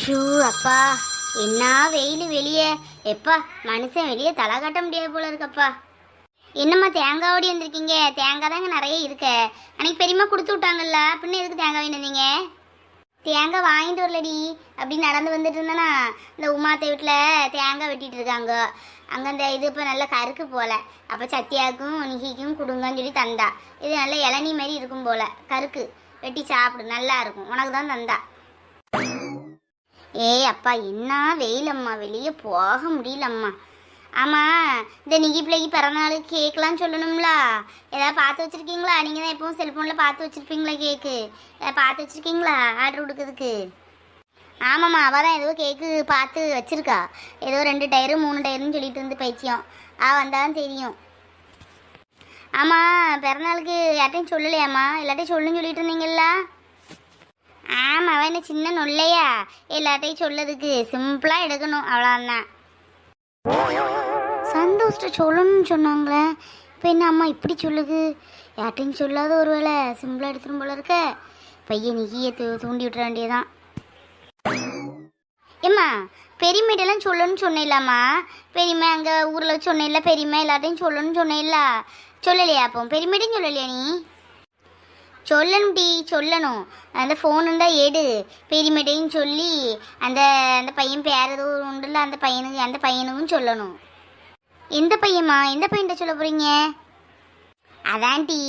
Shoe அப்பா. என்ன வெயில் வெளியே. எப்பா மனுஷன் வெளியே தலை காட்ட முடியாது போல இருக்கப்பா. என்னம்மா தேங்காய் ஓடி வந்திருக்கீங்க? தேங்காய் தாங்க நிறைய இருக்க. அன்னைக்கு பெரியம்மா கொடுத்து விட்டாங்கல்ல. பின்ன எதுக்கு தேங்காய் வேணுந்தீங்க தேங்காய் வாங்கிட்டு வரலடி. அப்படி நடந்து வந்துட்டு இருந்தேனா இந்த உமாத்தை வீட்டில் தேங்காய் வெட்டிட்டு இருக்காங்க. அங்கே அந்த இது இப்போ நல்லா கருக்கு போல. அப்போ சத்தியாக்கும் நிகிக்கும் கொடுங்கன்னு சொல்லி தந்தா. இது நல்ல இளநீ மாதிரி இருக்கும் போல. கருக்கு. வெட்டி சாப்பிடு நல்லா இருக்கும். உனக்கு தான் தந்தா. ஏய் அப்பா என்ன வெயிலம்மா? வெளியே போக முடியலம்மா. ஆமாம் இந்த நிகி பிள்ளைக்கு பிறந்தநாள் கேக்கெலாம் சொல்லணும்ல? ஏதாவது பார்த்து வச்சுருக்கீங்களா? நீங்கள் தான் எப்பவும் செல்ஃபோனில் பார்த்து வச்சுருப்பீங்களா கேக்கு? ஏதாவது பார்த்து வச்சுருக்கீங்களா ஆர்டர் கொடுக்கறதுக்கு ஆமாம்மா அவள் தான் ஏதோ கேக்கு பார்த்து வச்சுருக்கா. ஏதோ ரெண்டு டயரு மூணு டயருன்னு சொல்லிட்டு இருந்து பைத்தியம் ஆ வந்தாலும் தெரியும். ஆமாம் பிறநாளுக்கு யார்ட்டையும் சொல்லலையாம்மா? எல்லாட்டையும் சொல்லுன்னு சொல்லிட்டு இருந்தீங்களா ஆமாம் அவன் என்ன சின்ன நொல்லையா? எல்லாத்தையும் சொல்லதுக்கு சிம்பிளாக எடுக்கணும் அவ்வளோதான் சந்தோஷ்ட சொல்லணும்னு சொன்னாங்களே இப்போ என்ன அம்மா இப்படி சொல்லுது? யார்ட்டையும் சொல்லாத ஒரு வேளை சிம்பிளாக எடுத்துரும் போல இருக்க. பையன் நிகியை தூ தூண்டி விட்டுற வேண்டியதான் ஏம்மா பெரியமேட்டெல்லாம் சொல்லணும்னு சொன்னேன்லாம்மா. பெரியம்மா அங்கே ஊரில் சொன்னேன்ல பெரியம்மா எல்லார்ட்டையும் சொல்லணும்னு சொன்னேன்ல. சொல்லலையா அப்போ? பெரியமேட்டையும் சொல்லலையா நீ? சொல்லணும்டி சொல்லணும். அந்த ஃபோன் இருந்தால் எடு. பெரியமேட்டையும் சொல்லி அந்த அந்த பையன் பேர் ஏதோ உண்டுல்ல அந்த பையனுக்கு அந்த பையனுக்கும் சொல்லணும். எந்த பையன்மா எந்த பையன்கிட்ட சொல்ல போகிறீங்க அதான்டி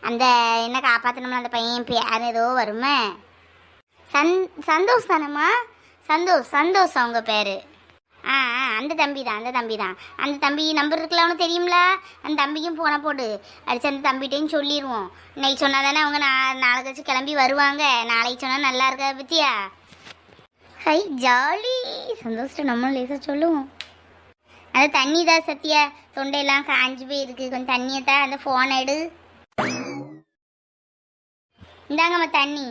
அந்த என்ன காப்பாற்றணும்ல அந்த பையன் பேர் ஏதோ வருமே. சந் சந்தோஷ் தானேம்மா? சந்தோஷ் சந்தோஷ் அவங்க பேர்? ஆ ஆ அந்த தம்பி தான் அந்த தம்பி தான் அந்த தம்பி நம்பர் இருக்கலாம்னு தெரியும்ல? அந்த தம்பிக்கும் போன போடு. அடிச்சு அந்த தம்பிகிட்டையும் சொல்லிடுவோம் இன்னைக்கு சொன்னால் தானே அவங்க நா நாளை கழிச்சு கிளம்பி வருவாங்க. நாளைக்கு சொன்னால் நல்லா இருக்கா பத்தியா? Hi jolly. சந்தோஷம் நம்மளும் லேசாக சொல்லுவோம். அந்த தண்ணி தான் சத்தியா தொண்டையெல்லாம் காஞ்சு போயிருக்கு. கொஞ்சம் தண்ணியை தான் அந்த ஃபோன் எடு. இந்தாங்கம்மா தண்ணி.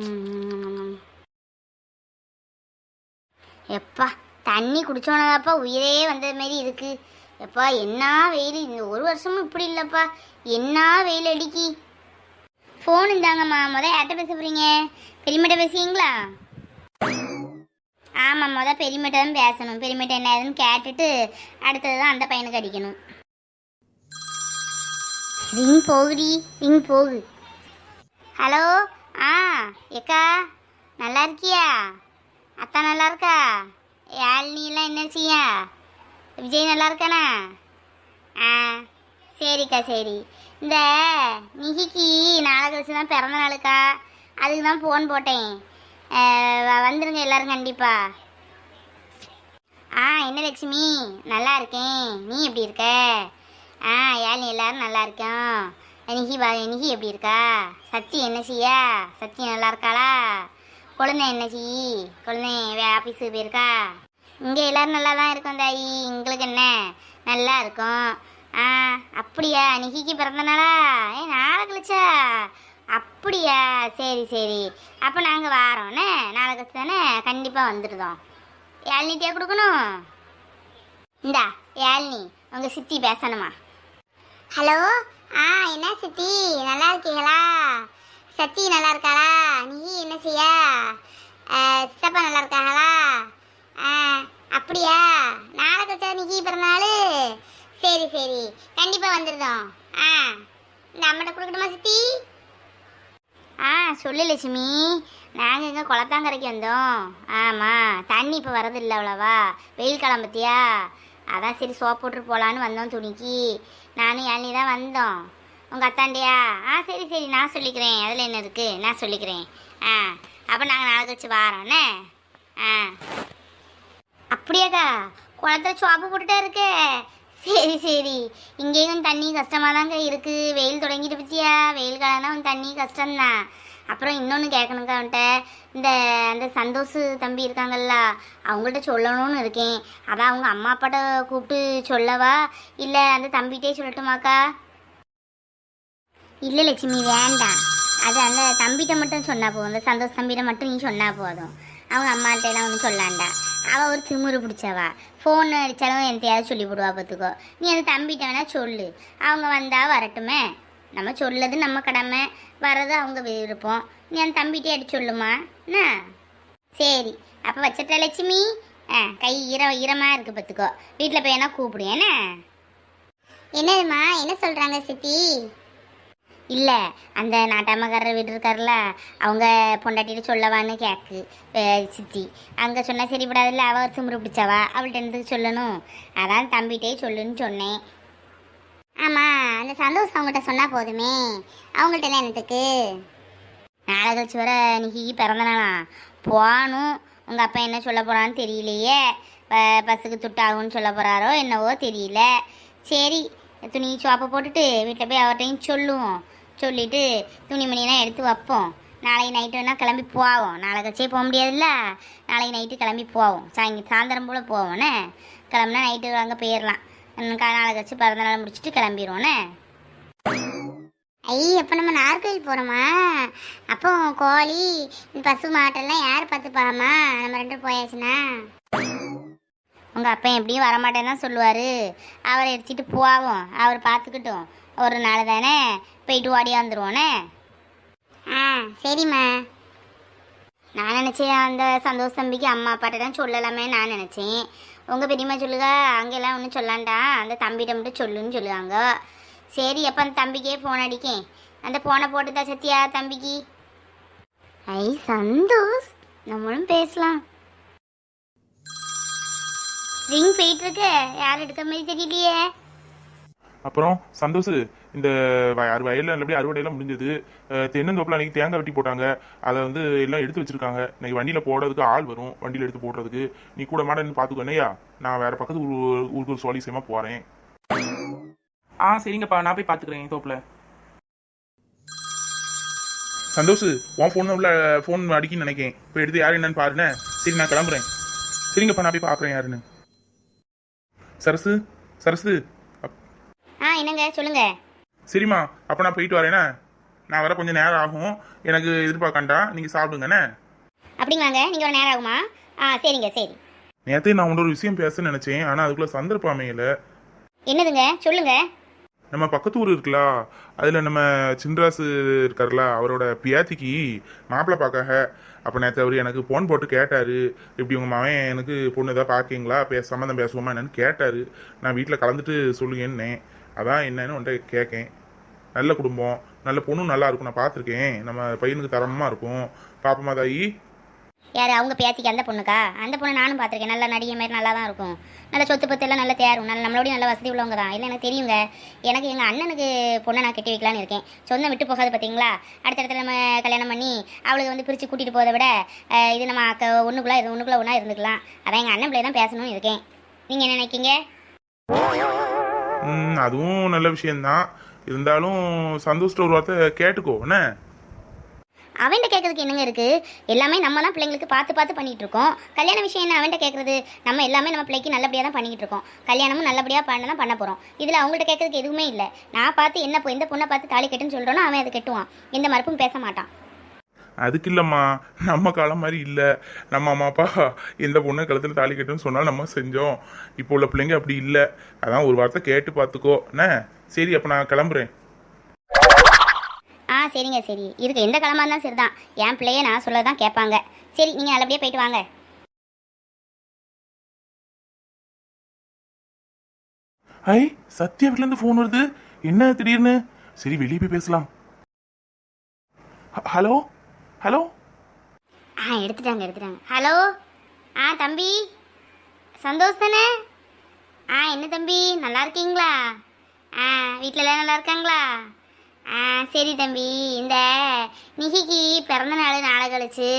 ம். எப்பா தண்ணி குடிச்சோனதாப்பா உயிரே வந்த மாதிரி இருக்கு. எப்பா என்ன வெயில்? இந்த ஒரு வருஷமும் இப்படி இல்லைப்பா. என்ன வெயில் அடிக்கி? ஃபோன் இந்தாங்கம்மா. முத யார்கிட்ட பேச போறீங்க? பெரியமட்ட பேசுவீங்களா? ஆமாம் முத பெரியமட்ட தான் பேசணும். பெரியமட்ட என்ன ஏதுன்னு கேட்டுட்டு அடுத்தது தான் அந்த பையனுக்கு அடிக்கணும். ரிங் போகுடி ரிங் போகு. ஹலோ ஆ ஏக்கா நல்லா இருக்கியா? அத்தா நல்லா இருக்கா யாழ்னிலாம் என்ன செய்யா? விஜய் நல்லா இருக்கானா ஆ சரிக்கா சரி. இந்த நிகிக்கு நாளை கழிச்சு தான் பிறந்த நாளுக்கா? அதுக்கு தான் ஃபோன் போட்டேன். வந்துருங்க எல்லாரும் கண்டிப்பா. ஆ என்ன லட்சுமி? நல்லா இருக்கேன். நீ எப்படி இருக்க? ஆ ஏழு எல்லோரும் நல்லா இருக்கோம். நிகி வா நிகி எப்படி இருக்கா? சத்தி என்ன செய்யா? சத்தி நல்லா இருக்காளா? குழந்தை என்ன செய்யி குழந்தை வே ஆஃபீஸுக்கு போயிருக்கா? இங்கே எல்லோரும் நல்லா தான் இருக்கும் தாயி. எங்களுக்கு என்ன? நல்லா இருக்கும். ஆ அப்படியா? நிகிக்கு பிறந்தனாளா ஏ நாளை கழிச்சா? அப்படியா? சரி சரி. அப்போ நாங்கள் வாரோண்ணே நாளை கழிச்சு தானே? கண்டிப்பாக வந்துடுதோம். ஏழ்னிட்டியா கொடுக்கணும்? இந்தா ஏழ்னி உங்கள் சித்தி பேசணுமா? ஹலோ? ஆ என்ன சித்தி? நல்லா இருக்கீங்களா? சத்தி நல்லா இருக்காளா நீ என்ன செய்ய? சித்தப்பா நல்லா இருக்காங்களா ஆ அப்படியா நாளைக்கு வச்சா நிக்கி பிறந்தாள் சரி சரி. கண்டிப்பாக வந்துருந்தோம் ஆ இந்த அம்மட்ட கொடுக்கணுமா சித்தி? ஆ சொல்லு லட்சுமி. நாங்கள் இங்கே குளத்தாங்கரைக்கு வந்தோம். ஆமாம் தண்ணி இப்போ வரதில்லை அவ்வளவா? வெயில் காலம் பத்தியா? அதான் சரி சோப் போட்டு போகலான்னு வந்தோம் துணிக்கு. நானும் யாழ்னி தான் வந்தோம். உங்கள் அத்தாண்டியா? ஆ சரி சரி நான் சொல்லிக்கிறேன். அதில் என்ன இருக்குது நான் சொல்லிக்கிறேன். ஆ அப்போ நாங்கள் நாளை கழிச்சு வாரோண்ணே ஆ. அப்படியாக்கா குளத்துல சோப்பு போட்டுட்டே இருக்கே. சரி சரி. இங்கேயும் தண்ணி கஷ்டமாக தாங்க இருக்குது வெயில் தொடங்கிட்டு பற்றியா வெயில் காலம்னா தண்ணி கஷ்டம்தான். அப்புறம் இன்னொன்று கேட்கணுக்கா அவன்கிட்ட. இந்த அந்த சந்தோஷ் தம்பி இருக்காங்கல்ல அவங்கள்ட்ட சொல்லணும்னு இருக்கேன். அதான் அவங்க அம்மா அப்பாட்ட கூப்பிட்டு சொல்லவா? இல்லை அந்த தம்பிகிட்டே சொல்லட்டுமாக்கா? இல்லை லட்சுமி வேண்டாம். அது அந்த தம்பிகிட்ட மட்டும் சொன்னால் போதும். அந்த சந்தோஷ் தம்பிகிட்ட மட்டும் நீ சொன்னால் போதும். அவங்க அம்மாட்டெல்லாம் ஒன்றும் சொல்லாண்டா. அவள் ஒரு திமிரு பிடிச்சவா. ஃபோன் அடித்தாலும் எந்தையாவது சொல்லி போடுவா பார்த்துக்கோ. நீ அந்த தம்பிகிட்ட வேணால் சொல்லு. அவங்க வந்தால் வரட்டுமே. நம்ம சொல்லது நம்ம கடமை. வர்றது அவங்க விருப்பம். நீ அந்த தம்பிகிட்டே அடி சொல்லுமா. என்ன? சரி. அப்போ வச்சிட்ட லட்சுமி? ஆ கை ஈர ஈரமாக இருக்குது பார்த்துக்கோ. வீட்டில் போய் என்ன கூப்பிடு என்ன? என்னதுமா என்ன சொல்கிறாங்க சித்தி? இல்லை அந்த நாட்டாமக்காரர் வீடு இருக்கார்ல அவங்க பொண்டாட்டிட்டு சொல்லவான்னு கேக்கு சித்தி. அங்கே சொன்னால் சரிப்படாதுல்ல அவள் சுமுறு பிடிச்சவா? அவள்கிட்ட இருந்து சொல்லணும்? அதான் தம்பிகிட்டே சொல்லுன்னு சொன்னேன். ஆமாம் அந்த சந்தோஷம் அவங்ககிட்ட சொன்னால் போதுமே. அவங்கள்ட்ட என்னத்துக்கு? நாளை கழிச்சு வர இன்னைக்கு பிறந்த போகணும். உங்கள் அப்பா என்ன சொல்ல போகிறான்னு தெரியலையே. பஸ்ஸுக்கு துட்டாகும்னு சொல்ல போகிறாரோ என்னவோ தெரியல. சரி துணி சோப்பை போட்டுட்டு வீட்டில் போய் அவர்கிட்டையும் சொல்லுவோம். சொல்லிட்டு துணிமணிலாம் எடுத்து வைப்போம். நாளைக்கு நைட்டு வேணால் கிளம்பி போவோம். நாளை கழிச்சே போக முடியாதுல்ல? நாளைக்கு நைட்டு கிளம்பி போவோம். சாயங்க சாயந்தரம் போல் போவோண்ணே கிளம்புனா நைட்டு அங்கே போயிடலாம் நாளை கழிச்சு பிறந்த நாள் முடிச்சுட்டு கிளம்பிடுவோண்ணே ஐ அப்போ நம்ம நார்கோயில் போகிறோமா அப்போ கோழி இந்த பசு மாட்டெல்லாம் யார் பார்த்துப்பாமா நம்ம ரெண்டு பேரும் போயாச்சுன்னா? உங்கள் அப்பா எப்படியும் வரமாட்டேன்னு தான் சொல்லுவார். அவரை எடுத்துகிட்டு போவோம். அவர் பார்த்துக்கிட்டோம். ஒரு நாள் தானே? போயிட்டு ஓடியாந்துருவோனே ஆ சரிம்மா. நான் நினச்சேன் அந்த சந்தோஷ் தம்பிக்கு அம்மா அப்பாட்ட தான் சொல்லலாமே நான் நினச்சேன். உங்கள் பெரியம்மா சொல்லுங்க அங்கெல்லாம் ஒன்றும் சொல்லாண்டா? அந்த தம்பிகிட்ட மட்டும் சொல்லுன்னு சொல்லுவாங்க. சரி அப்போ அந்த தம்பிக்கே ஃபோன் அடிக்கேன். அந்த ஃபோனை போட்டுதா சத்யா தம்பிக்கு? ஐ சந்தோஷ். நம்மளும் பேசலாம். ரிங் போயிட்டு இருக்கு. யார் எடுக்க மாதிரி தெரியலையே. அப்புறம் சந்தோஷ் இந்த வ- அறு வயலில் நல்லபடியாக அறுவடையெல்லாம் முடிஞ்சது. தென்னந்தோப்பில் அன்றைக்கி தேங்காய் வெட்டி போட்டாங்க. அதை வந்து எல்லாம் எடுத்து வச்சிருக்காங்க. இன்னைக்கு வண்டியில் போடுறதுக்கு ஆள் வரும். வண்டியில் எடுத்து போடுறதுக்கு. நீ கூட மாட நின்று பார்த்துக்கோனையா நான் வேற பக்கத்து ஊர் ஊருக்கு செய்யமா போகிறேன் ஆ சரிங்கப்பா. நான் போய் பார்த்துக்கிறேன் தோப்பில். சந்தோஷ் உன் ஃபோன் உள்ள ஃபோன் அடிக்கின்னு நினைக்கேன். இப்போ எடுத்து யார் என்னன்னு பாருண்ணே சரி நான் கிளம்புறேன். சரிங்கப்பா நான் போய் பார்க்குறேன் யாருன்னு. சரசு? சரசு? அப்- ஆ என்னங்க? சொல்லுங்க. சரிம்மா அப்போ நான் போயிட்டு வரேனே? நான் வர கொஞ்சம் நேரம் ஆகும். எனக்கு எதிர்பார்க்கண்டா நீங்கள் சாப்பிடுங்கண்ணே அப்படிங்களாங்க? நீங்கள் ஒரு நேரம் ஆகுமா? ஆ சரிங்க சரி. நேத்தே நான் உன்னோட விஷயம் பேச நினைச்சேன் ஆனா அதுக்குள்ள சந்தர்ப்பம் அமையல. என்னதுங்க? சொல்லுங்க. நம்ம பக்கத்து ஊர் இருக்குல்ல அதுல நம்ம சின்ராசு இருக்கார்ல அவரோட பியாத்திக்கு மாப்பிள்ளை பார்க்காக. அப்ப நேத்து அவர் எனக்கு போன் போட்டு கேட்டாரு இப்படி உங்க மகன் எனக்கு பொண்ணு ஏதாவது பார்க்கீங்களா பேச சம்மந்தம் பேசுவோமா? என்னன்னு கேட்டாரு. நான் வீட்டில் கலந்துட்டு சொல்லுங்கன்னேன். அதான் என்னன்னு உன்ட்ட கேட்கேன் நல்ல குடும்பம் நல்ல பொண்ணும் நல்லா இருக்கும் நான் பார்த்துருக்கேன். நம்ம பையனுக்கு தரமா இருக்கும். பாப்பமா தாயி யார் அவங்க பேத்திக்கு அந்த பொண்ணுக்கா? அந்த பொண்ணு நானும் பார்த்துருக்கேன். நல்ல நடிகை மாதிரி நல்லா தான் இருக்கும். நல்ல சொத்து பத்து எல்லாம் நல்ல தேரும். நல்ல நம்மளோடய நல்ல வசதி உள்ளவங்க தான். இல்லை எனக்கு தெரியுங்க. எனக்கு எங்கள் அண்ணனுக்கு பொண்ணை நான் கட்டி வைக்கலான்னு இருக்கேன். சொந்தம் விட்டு போகாது பார்த்தீங்களா அடுத்தடுத்து நம்ம கல்யாணம் பண்ணி அவளுக்கு வந்து பிரித்து கூட்டிகிட்டு போகிறத விட இது நம்ம அக்க ஒன்றுக்குள்ளே இது ஒன்றுக்குள்ளே ஒன்றா இருந்துக்கலாம். அதான் எங்கள் அண்ணன் பிள்ளை தான் பேசணும்னு இருக்கேன். நீங்கள் என்ன நினைக்கிங்க? ம் அதுவும் நல்ல விஷயம்தான். இருந்தாலும் சந்தோஷ் ஒரு வார்த்தை கேட்டுக்கோ என்ன? அவன்கிட்ட கேட்கறதுக்கு என்னங்க இருக்கு? எல்லாமே நம்ம தான் பிள்ளைங்களுக்கு பார்த்து பார்த்து பண்ணிட்டு இருக்கோம் கல்யாண விஷயம் என்ன அவன்கிட்ட கேட்கறது? நம்ம எல்லாமே நம்ம பிள்ளைக்கு நல்லபடியாக தான் பண்ணிட்டு இருக்கோம் கல்யாணமும் நல்லபடியாக பண்ண தான் பண்ண போகிறோம் இதில் அவங்கள்ட்ட கேட்கறதுக்கு எதுவுமே இல்லை. நான் பார்த்து என்ன இந்த எந்த பொண்ணை பார்த்து தாலி கட்டுன்னு சொல்கிறோன்னா அவன் அதை கட்டுவான். எந்த மறுப்பும் பேச மாட்டான். அதுக்கு இல்லம்மா நம்ம காலம் மாதிரி இல்லை. நம்ம அம்மா அப்பா எந்த பொண்ணு கழுத்தில் தாலி கட்டுன்னு சொன்னாலும் நம்ம செஞ்சோம். இப்போ உள்ள பிள்ளைங்க அப்படி இல்லை. அதான் ஒரு வார்த்தை கேட்டு பார்த்துக்கோ. என்ன? சரி அப்போ நான் கிளம்புறேன். ஆ சரிங்க சரி. இருக்கு எந்த கிழமா இருந்தாலும் சரி தான் என் பிள்ளைய நான் சொல்ல தான் கேட்பாங்க. சரி நீங்கள் நல்லபடியாக போயிட்டு வாங்க. ஐ சத்யா வீட்டிலேருந்து ஃபோன் வருது. என்ன திடீர்னு? சரி வெளியே போய் பேசலாம். ஹலோ? ஹலோ? ஆ எடுத்துட்டாங்க எடுத்துட்டாங்க. ஹலோ? ஆ தம்பி? சந்தோஷ் தானே? ஆ என்ன தம்பி? நல்லா இருக்கீங்களா? ஆ வீட்டிலலாம் நல்லா இருக்காங்களா? ஆ சரி தம்பி. இந்த நிகிக்கு பிறந்த நாள் நாளை கழிச்சு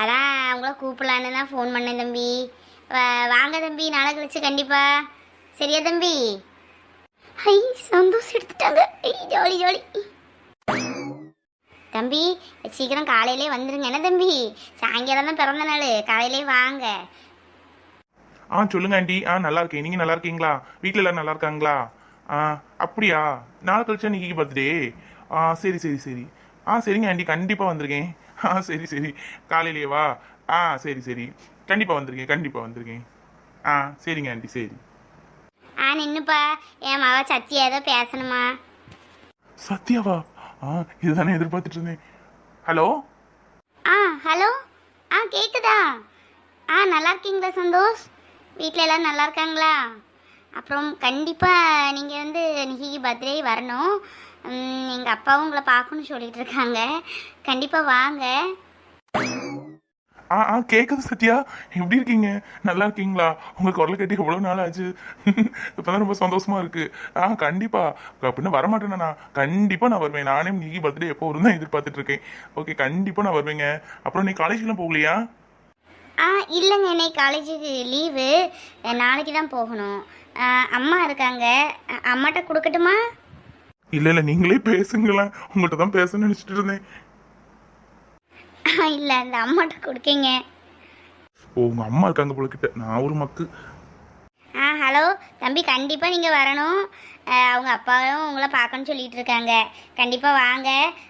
அதான் அவங்கள கூப்பிடலான்னு தான் ஃபோன் பண்ணேன் தம்பி. வாங்க தம்பி நாளை கழிச்சு கண்டிப்பாக சரியா தம்பி? ஐ சந்தோஷம் எடுத்துட்டாங்க. ஐ ஜாலி ஜாலி. தம்பி சீக்கிரம் காலையிலே வந்துருங்க. என்ன தம்பி? சாயங்காலம் தான் பிறந்த நாள். காலையிலே வாங்க. ஆ சொல்லுங்க ஆண்டி. ஆ நல்லா இருக்கேன். நீங்கள் நல்லா இருக்கீங்களா? வீட்டில் எல்லாரும் நல்லா இருக்காங்களா? ஆ அப்படியா? நாளை கழிச்சா நிக்கி பர்த்டே ஆ சரி சரி சரி. ஆ சரிங்க ஆண்டி. கண்டிப்பாக வந்திருக்கேன். ஆ சரி சரி. காலையிலேயே வா. ஆ சரி சரி. கண்டிப்பாக வந்திருக்கேன். கண்டிப்பாக வந்திருக்கேன். ஆ சரிங்க ஆண்டி சரி. ஆ நின்னுப்பா. என் மக சத்தியா ஏதோ பேசணுமா? சத்யாவா? ஆ இதுதானே எதிர்பார்த்துட்டு இருந்தேன் ஹலோ? ஆ ஹலோ? ஆ கேக்குதா? ஆ நல்லா இருக்கீங்களா சந்தோஷ்? வீட்டில் எல்லோரும் நல்லா இருக்காங்களா அப்புறம் கண்டிப்பாக நீங்கள் வந்து நிகிக்கு பர்த்டே வரணும். எங்கள் அப்பாவும் உங்களை பார்க்கணும்னு சொல்லிட்டு இருக்காங்க கண்டிப்பாக வாங்க. ஆ ஆ கேக்குது சத்யா. எப்படி இருக்கீங்க? நல்லா இருக்கீங்களா? உங்க குரல் கட்டி எவ்வளவு நாள் ஆச்சு? இப்பதான் ரொம்ப சந்தோஷமா இருக்கு. ஆ கண்டிப்பா. அப்படின்னு வரமாட்டேனா நான். கண்டிப்பா நான் வருவேன். நானே நீ பர்த்டே எப்போ வரும் தான் எதிர்பார்த்துட்டு இருக்கேன். ஓகே கண்டிப்பா நான் வருவேங்க. அப்புறம் நீ காலேஜ்லாம் போகலையா? ஆ இல்லைங்க. இன்னைக்கு காலேஜுக்கு லீவு நாளைக்கு தான் போகணும். அம்மா இருக்காங்க. அம்மாட்ட கொடுக்கட்டுமா? இல்ல இல்ல. நீங்களே பேசுங்களேன். உங்கள்கிட்ட தான் பேசணும்னு நினைச்சிட்டு இருந்தேன். இல்லை அந்த அம்மாட்ட கொடுக்கீங்க. ஓ உங்க அம்மா இருக்காங்க போல கிட்ட நான் ஒரு மக்கு. ஆ ஹலோ தம்பி கண்டிப்பாக நீங்கள் வரணும். அஹ், அவங்க அப்பாவும் உங்களை பார்க்கணும்னு சொல்லிட்டு இருக்காங்க. கண்டிப்பாக வாங்க.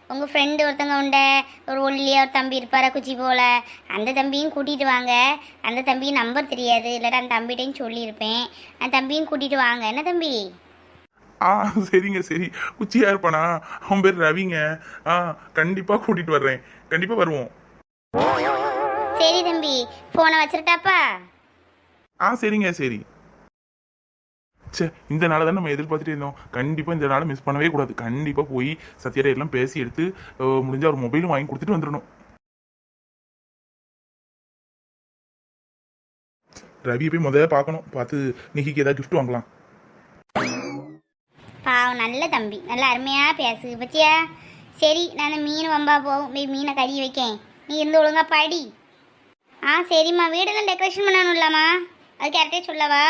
உங்கள் ஃப்ரெண்டு ஒருத்தங்க உண்ட ஒரு ஒல்லியாக ஒரு தம்பி இருப்பார குச்சி போல. அந்த தம்பியும் கூட்டிகிட்டு வாங்க. அந்த தம்பியும் நம்பர் தெரியாது. இல்லாட்டா அந்த தம்பிகிட்டையும் சொல்லியிருப்பேன். அந்த தம்பியும் கூட்டிகிட்டு வாங்க. என்ன தம்பி? ஆ சரிங்க சரி. உச்சியா இருப்பானா? அவன் பேர் ரவிங்க. ஆ கண்டிப்பா கூட்டிட்டு வர்றேன். கண்டிப்பா வருவோம். சரி தம்பி ஃபோனை வச்சிருட்டாப்பா? ஆ சரிங்க சரி. சே இந்த நாளை தான் நம்ம எதிர்பார்த்துட்டு இருந்தோம். கண்டிப்பா இந்த நாளை மிஸ் பண்ணவே கூடாது. கண்டிப்பா போய் சத்யாரை எல்லாம் பேசி எடுத்து முடிஞ்ச ஒரு மொபைலும் வாங்கி கொடுத்துட்டு வந்துடணும். ரவியை போய் முதல்ல பார்க்கணும். பார்த்து நிக்கிக்கு ஏதாவது gift வாங்கலாம். பாவம் நல்ல தம்பி. நல்ல அருமையாக பேசு. பத்தியா? சரி நான் மீன் வம்பா போகும் போய் மீனை கறி வைக்கேன். நீ இருந்து ஒழுங்கா படி. ஆ சரிம்மா. வீடெல்லாம் டெக்கரேஷன் பண்ணணும்லம்மா. அது கரெக்டே சொல்லவா?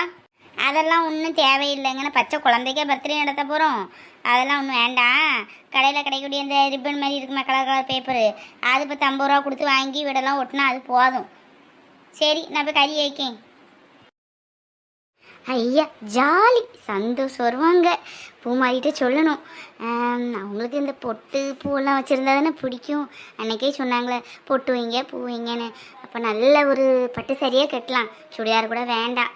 அதெல்லாம் ஒன்றும் தேவையில்லைங்கன்னு பச்சை குழந்தைக்கே பர்த்டே நடத்த போகிறோம் அதெல்லாம் ஒன்றும் வேண்டாம். கடையில் கிடைக்கக்கூடிய இந்த ரிப்பன் மாதிரி இருக்குமா கலர் கலர் பேப்பரு அது இப்போ ஐம்பது ரூபா கொடுத்து வாங்கி வீடெல்லாம் ஒட்டினா அது போதும். சரி நான் போய் கறி வைக்கேன். ஐயா ஜாலி. சந்தோஷம் வருவாங்க. பூமாரிகிட்ட சொல்லணும். அவங்களுக்கு இந்த பொட்டு பூவெல்லாம் வச்சுருந்தா தானே பிடிக்கும். அன்னைக்கே சொன்னாங்களே பொட்டு வைங்க பூ வைங்கன்னு. அப்போ நல்ல ஒரு பட்டு சரியாக கட்டலாம். சுடிதார் கூட வேண்டாம்.